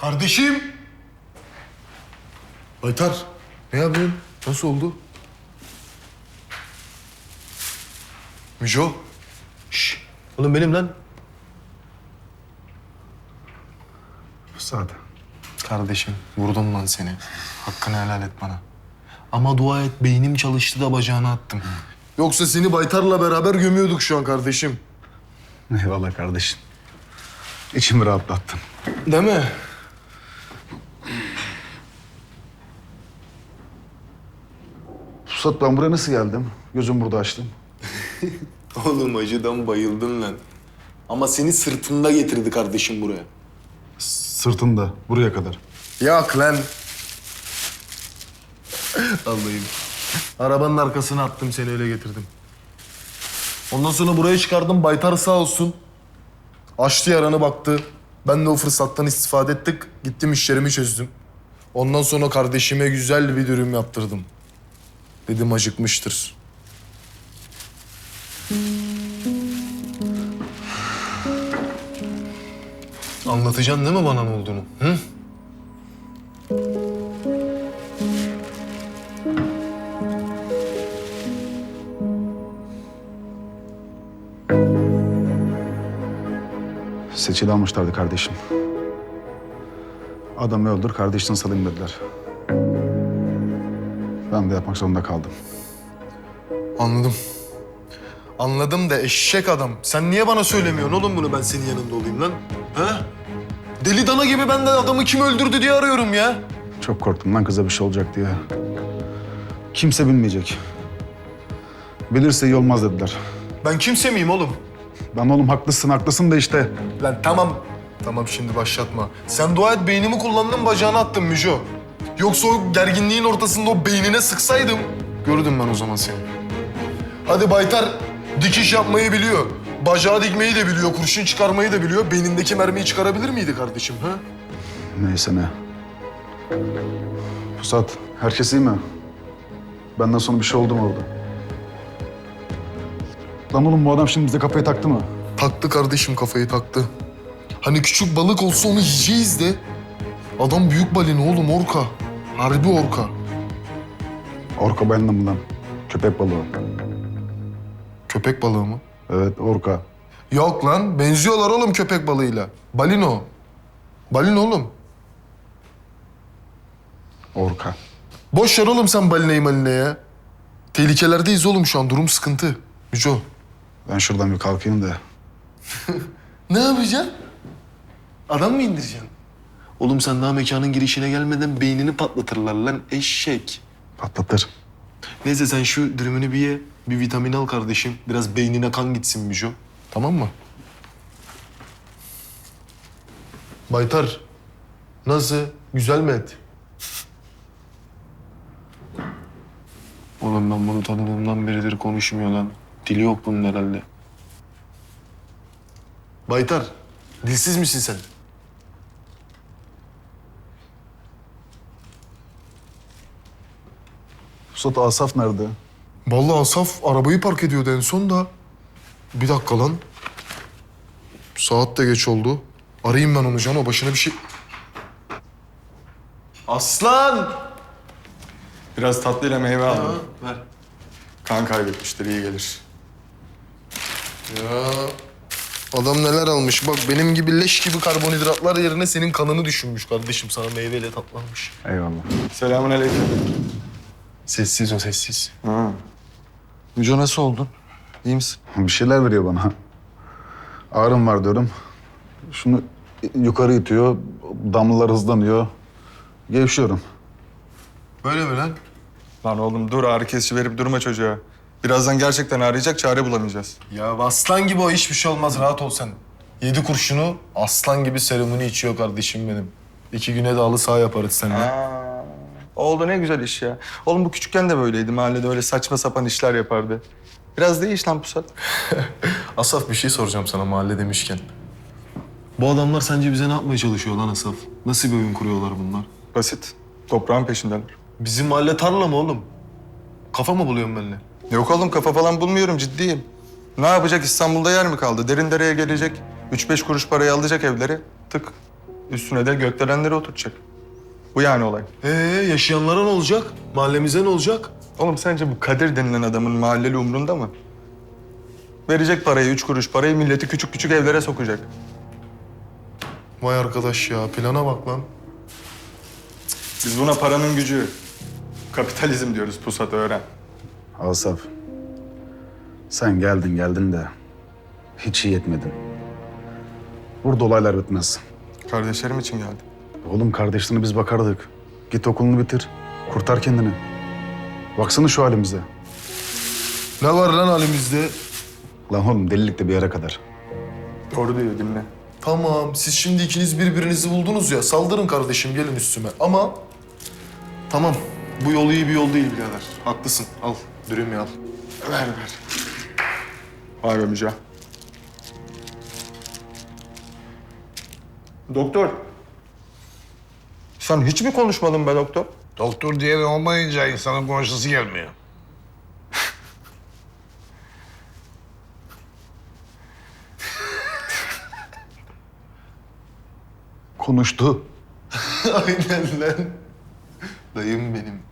Kardeşim! Baytar, ne yapıyorsun? Nasıl oldu? Müjo. Şş, oğlum benim lan. Müsaade. Kardeşim, vurdum lan seni. Hakkını helal et bana. Ama dua et, beynim çalıştı da bacağına attım. Yoksa seni Baytar'la beraber gömüyorduk şu an kardeşim. Eyvallah kardeşim. İçimi rahatlattın. Değil mi? Pusat ben buraya nasıl geldim? Gözüm burada açtım. Oğlum acıdan bayıldın lan. Ama seni sırtında getirdi kardeşim buraya. Sırtında, buraya kadar. Yok lan. Allah'ım. Arabanın arkasına attım seni öyle getirdim. Ondan sonra buraya çıkardım Baytar sağ olsun. Açtı yaranı baktı. Ben de o fırsattan istifade ettik. Gittim işlerimi çözdüm. Ondan sonra kardeşime güzel bir dürüm yaptırdım. Dedim acıkmıştır. Anlatacaksın değil mi bana ne olduğunu? Hı? Seçili almışlardı kardeşim. Adamı öldür, kardeşini salayım dediler. Ben de yapmak zorunda kaldım. Anladım. Anladım da eşek adam. Sen niye bana söylemiyorsun oğlum bunu ben senin yanında olayım lan? Ha? Deli dana gibi ben de adamı kim öldürdü diye arıyorum ya. Çok korktum lan kıza bir şey olacak diye. Kimse bilmeyecek. Bilirse iyi olmaz dediler. Ben kimse miyim oğlum? Ben oğlum haklısın, haklısın da işte. Lan tamam. Tamam şimdi başlatma. Sen dua et beynimi kullandın bacağına attın Müjo. Yoksa o gerginliğin ortasında o beynine sıksaydım... Gördüm ben o zaman seni. Hadi Baytar dikiş yapmayı biliyor. Bacağı dikmeyi de biliyor, kurşun çıkarmayı da biliyor. Beynindeki mermiyi çıkarabilir miydi kardeşim ha? Neyse ne. Pusat, herkes iyi mi? Benden sonra bir şey oldu mu orada? Lan oğlum bu adam şimdi bize kafayı taktı mı? Taktı kardeşim kafayı taktı. Hani küçük balık olsa onu yiyeceğiz de. Adam büyük balina oğlum orka. Harbi orka. Orka mı lan? Köpek balığı. Köpek balığı mı? Evet, orka. Yok lan benziyorlar oğlum köpek balığıyla. Balino. Balino oğlum. Orka. Boş ver oğlum sen balinayı malinayı ya. Tehlikelerdeyiz oğlum şu an durum sıkıntı. Müco. Ben şuradan bir kalkayım da. Ne yapacaksın? Adam mı indireceksin? Oğlum sen daha mekanın girişine gelmeden beynini patlatırlar lan eşek. Patlatır. Neyse sen şu dürümünü bir ye. Bir vitamin al kardeşim. Biraz beynine kan gitsin Müjo. Tamam mı? Baytar. Nasıl? Güzel mi et? Oğlum ben bunu tanıdığımdan beridir konuşmuyor lan. Dili yok bunun herhalde. Baytar, dilsiz misin sen? Pusat Asaf nerede? Vallahi Asaf arabayı park ediyordu en son da. Bir dakika lan. Saat de geç oldu. Arayayım ben onu Cano. Başına bir şey... Aslan! Biraz tatlıyla meyve aldım. Ver. Kan kaybetmiştir, iyi gelir. Ya adam neler almış. Bak benim gibi leş gibi karbonhidratlar yerine senin kanını düşünmüş kardeşim. Sana meyveyle tatlanmış. Eyvallah. Selamun aleyküm. Sessiz o sessiz. Ha. Müco nasıl oldun? İyi misin? Bir şeyler veriyor bana. Ağrım var diyorum. Şunu yukarı itiyor. Damlalar hızlanıyor. Gevşiyorum. Böyle mi lan? Lan oğlum dur ağrı kesici verip durma çocuğa. Birazdan gerçekten ağrıyacak, çare bulamayacağız. Ya aslan gibi o hiçbir şey olmaz. Rahat ol sen. Yedi kurşunu aslan gibi serumunu içiyor kardeşim benim. İki güne de halı saha yaparız seninle. Aa, oldu ne güzel iş ya. Oğlum bu küçükken de böyleydi. Mahallede öyle saçma sapan işler yapardı. Biraz değiş lan Pusat. Asaf bir şey soracağım sana mahalle demişken. Bu adamlar sence bize ne yapmaya çalışıyor lan Asaf? Nasıl bir oyun kuruyorlar bunlar? Basit. Toprağın peşindeler. Bizim mahalle tarla mı oğlum? Kafa mı buluyorsun benimle? Yok oğlum kafa falan bulmuyorum ciddiyim. Ne yapacak İstanbul'da yer mi kaldı? Derin dereye gelecek. Üç beş kuruş parayı alacak evleri. Tık. Üstüne de gökdelenleri oturtacak. Bu yani olay. Ee yaşayanlara ne olacak? Mahallemize ne olacak? Oğlum sence bu Kadir denilen adamın mahalleli umrunda mı? Verecek parayı, üç kuruş parayı milleti küçük küçük evlere sokacak. Vay arkadaş ya plana bak lan. Biz buna paranın gücü, kapitalizm diyoruz pusat öğren. Asaf. Sen geldin geldin de hiç iyi etmedin. Burada olaylar bitmez. Kardeşlerim için geldim. Oğlum kardeşlerine biz bakardık. Git okulunu bitir. Kurtar kendini. Baksana şu halimize. Ne var lan halimizde? Lan oğlum delilik de bir yere kadar. Doğru diyor dinle. Tamam siz şimdi ikiniz birbirinizi buldunuz ya saldırın kardeşim gelin üstüme ama... Tamam bu yol iyi bir yol değil birader. Haklısın al dürümü al. Ver ver. Vay be Müce. Doktor. Sen hiç mi konuşmadın be doktor? Doktor diğeri olmayınca insanın konuşası gelmiyor. Konuştu. Aynen lan. Dayım benim.